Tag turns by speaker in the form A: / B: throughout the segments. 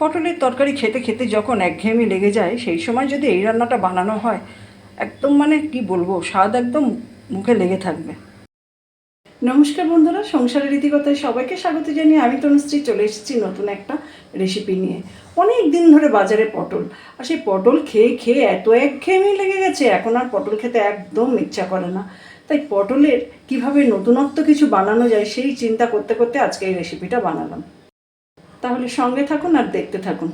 A: পটলের তরকারি খেতে খেতে যখন একঘেয়েমি লেগে যায়, সেই সময় যদি এই রান্নাটা বানানো হয়, একদম মানে কি বলব, স্বাদ একদম মুখে লেগে থাকবে। নমস্কার বন্ধুরা, সংসারের রীতিকথায় সবাইকে স্বাগত জানিয়ে আমি তনুশ্রী চলে এসেছি নতুন একটা রেসিপি নিয়ে। অনেক দিন ধরে বাজারে পটল, আর সেই পটল খেয়ে খেয়ে এত একঘেয়েমি লেগে গেছে, এখন আর পটল খেতে একদম ইচ্ছা করে না। তাই পটলের কীভাবে নতুনত্ব কিছু বানানো যায়, সেই চিন্তা করতে করতে আজকে এই রেসিপিটা বানালাম। তাহলে সঙ্গে থাকুন আর দেখতে থাকুন।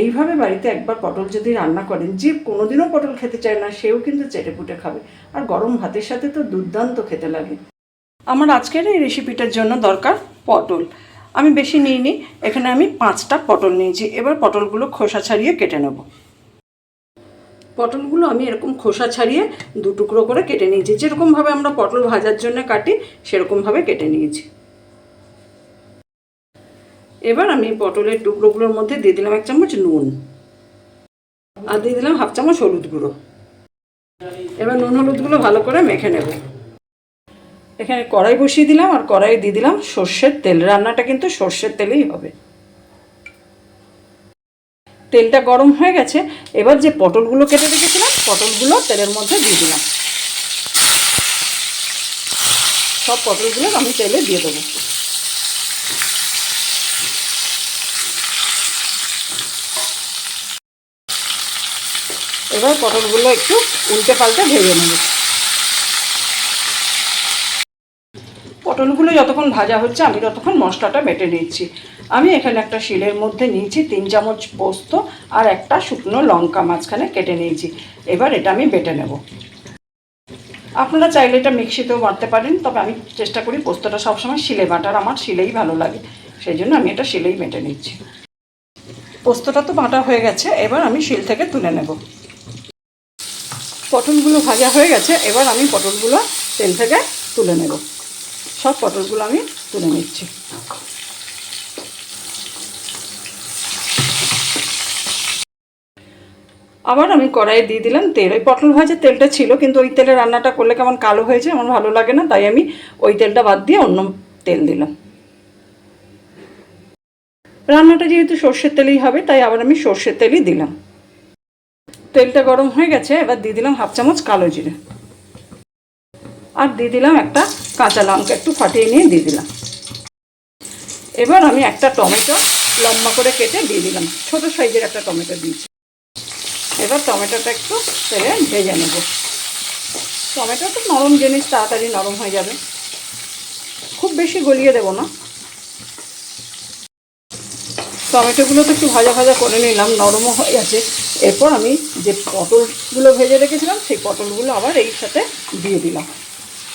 A: এইভাবে বাড়িতে একবার পটল যদি রান্না করেন, যে কোনোদিনও পটল খেতে চায় না, সেও কিন্তু চেটে পুটে খাবে। আর গরম ভাতের সাথে তো দুর্দান্ত খেতে লাগে। আমার আজকের এই রেসিপিটার জন্য দরকার পটল। আমি বেশি নিইনি, এখানে আমি পাঁচটা পটল নিয়েছি। এবার পটলগুলো খোসা ছাড়িয়ে কেটে নেব। পটলগুলো আমি এরকম খোসা ছাড়িয়ে দু টুকরো করে কেটে নিয়েছি। যেরকমভাবে আমরা পটল ভাজার জন্য কাটি, সেরকমভাবে কেটে নিয়েছি। এবার আমি পটলের টুকরোগুলোর মধ্যে দিয়ে দিলাম এক চামচ নুন। আর দিয়ে দিলাম হাফ চামচ হলুদ গুঁড়ো। এবার নুন হলুদগুলো ভালো করে মেখে নেব। এখানে কড়াই বসিয়ে দিলাম আর কড়াই দিয়ে দিলাম সর্ষের তেল। রান্নাটা কিন্তু সর্ষের তেলেই হবে। তেলটা গরম হয়ে গেছে। এবার যে পটলগুলো কেটে রেখেছিলাম, পটলগুলো তেলের মধ্যে দিয়ে দিলাম। সব পটলগুলো আমি তেলে দিয়ে দেবো। এবার পটলগুলো একটু উল্টে পাল্টে ভেজে নেব। পটলগুলো যতক্ষণ ভাজা হচ্ছে, আমি ততক্ষণ মশলাটা বেটে নিচ্ছি। আমি এখানে একটা শিলের মধ্যে নিয়েছি তিন চামচ পোস্ত আর একটা শুকনো লঙ্কা মাঝখানে কেটে নিয়েছি। এবার এটা আমি বেটে নেব। আপনারা চাইলে এটা মিক্সিতেও বাটতে পারেন, তবে আমি চেষ্টা করি পোস্তটা সবসময় শিলে বাটার। আমার শিলেই ভালো লাগে, সেই জন্য আমি এটা শিলেই বেটে নিচ্ছি। পোস্তটা তো বাটা হয়ে গেছে, এবার আমি শিল থেকে তুলে নেব। পটলগুলো ভাজা হয়ে গেছে, এবার আমি পটলগুলো তেল থেকে তুলে নেব। সব পটলগুলো আমি তুলে নিচ্ছি। আবার আমি কড়াইয়ে দিয়ে দিলাম তেল। ওই পটল ভাজার তেলটা ছিল, কিন্তু ওই তেলে রান্নাটা করলে কেমন কালো হয়েছে আমার ভালো লাগে না, তাই আমি ওই তেলটা বাদ দিয়ে অন্য তেল দিলাম। রান্নাটা যেহেতু সর্ষের তেলেই হবে, তাই আবার আমি সর্ষের তেলই দিলাম। তেলটা গরম হয়ে গেছে, এবার দিয়ে দিলাম হাফ চামচ কালো জিরে। আর দিয়ে দিলাম একটা কাঁচা লঙ্কা, একটু ফাটিয়ে নিয়ে দিয়ে দিলাম। এবার আমি একটা টমেটো লম্বা করে কেটে দিয়ে দিলাম। ছোট সাইজের একটা টমেটো দিয়েছি। এবার টমেটোটা একটু তেলে ভেজে নেব। টমেটো তো নরম জিনিস, তাড়াতাড়ি নরম হয়ে যাবে। খুব বেশি গলিয়ে দেবো না। টমেটোগুলো তো একটু ভাজা ভাজা করে নিলাম, নরমও হয়ে গেছে। এরপর আমি যে পটলগুলো ভেজে রেখেছিলাম, সেই পটলগুলো আবার এই সাথে দিয়ে দিলাম।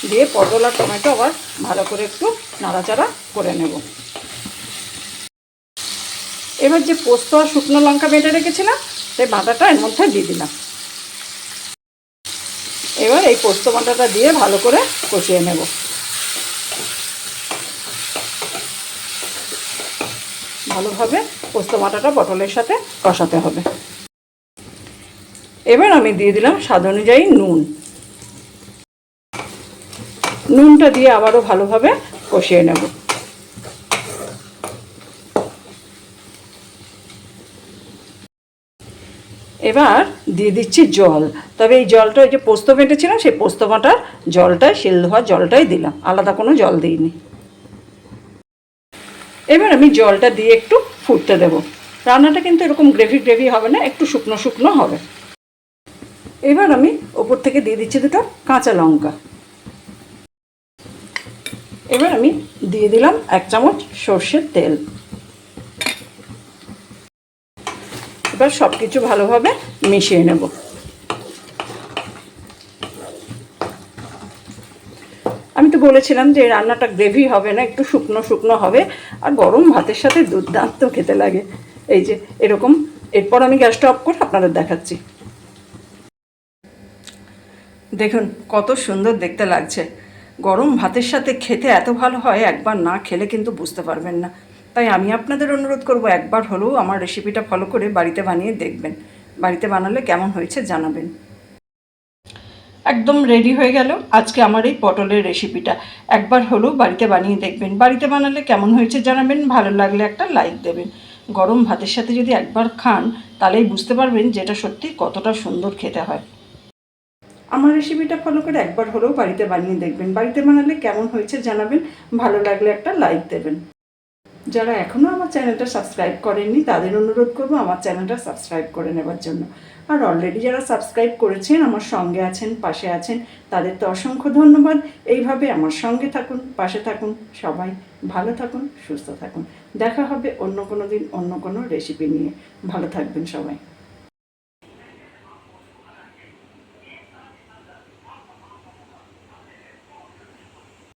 A: দিয়ে পটল আর টমেটো আবার ভালো করে একটু নাড়াচাড়া করে নেব। এবার যে পোস্ত আর শুকনো লঙ্কা বেটে রেখেছিলাম, সেই বাটাটা এর মধ্যে দিয়ে দিলাম। এবার এই পোস্ত বাটাটা দিয়ে ভালো করে কষিয়ে নেব। ভালোভাবে পোস্ত বাটাটা পটলের সাথে কষাতে হবে। এবার আমি দিয়ে দিলাম স্বাদ অনুযায়ী নুন। নুনটা দিয়ে আবারও ভালোভাবে কষিয়ে নেব। এবার দিয়ে দিচ্ছি জল। তবে এই জলটা ওই যে পোস্ত বেটেছিলাম, সেই পোস্ত বাটার জলটাই, শিল ধোয়া জলটাই দিলাম। আলাদা কোনো জল দিইনি। এবার আমি জলটা দিয়ে একটু ফুটতে দেব। রান্নাটা কিন্তু এরকম গ্রেভি গ্রেভি হবে না, একটু শুকনো শুকনো হবে। এবার আমি ওপর থেকে দিয়ে দিচ্ছি দুটো কাঁচা লঙ্কা। এবার আমি দিয়ে দিলাম এক চামচ সর্ষের তেল। এবার সব কিছু ভালোভাবে মিশিয়ে নেব। আমি তো বলেছিলাম যে রান্নাটা গ্রেভি হবে না, একটু শুকনো শুকনো হবে, আর গরম ভাতের সাথে দুর্দান্ত খেতে লাগে। এই যে এরকম, এরপর আমি গ্যাসটা অফ করে আপনাদের দেখাচ্ছি। দেখুন, কত সুন্দর দেখতে লাগছে। গরম ভাতের সাথে খেতে এত ভালো হয়, একবার না খেলে কিন্তু বুঝতে পারবেন না। তাই আমি আপনাদের অনুরোধ করব, একবার হলেও আমার রেসিপিটা ফলো করে বাড়িতে বানিয়ে দেখবেন। বাড়িতে বানালে কেমন হয়েছে জানাবেন। একদম রেডি হয়ে গেল আজকে আমার এই পটলের রেসিপিটা। একবার হলেও বাড়িতে বানিয়ে দেখবেন। বাড়িতে বানালে কেমন হয়েছে জানাবেন, ভালো লাগলে একটা লাইক দেবেন। গরম ভাতের সাথে যদি একবার খান, তাহলেই বুঝতে পারবেন যেটা সত্যি কতটা সুন্দর খেতে হয়। আমার রেসিপিটা ফলো করে একবার হলেও বাড়িতে বানিয়ে দেখবেন। বাড়িতে বানালে কেমন হয়েছে জানাবেন। ভালো লাগলে একটা লাইক দেবেন। যারা এখনও আমার চ্যানেলটা সাবস্ক্রাইব করেননি, তাদের অনুরোধ করব আমার চ্যানেলটা সাবস্ক্রাইব করে নেবার জন্য। আর অলরেডি যারা সাবস্ক্রাইব করেছেন, আমার সঙ্গে আছেন, পাশে আছেন তাদের তো অসংখ্য ধন্যবাদ। এইভাবে আমার সঙ্গে থাকুন, পাশে থাকুন, সবাই ভালো থাকুন, সুস্থ থাকুন। দেখা হবে অন্য কোনো দিন অন্য কোনো রেসিপি নিয়ে। ভালো থাকবেন সবাই।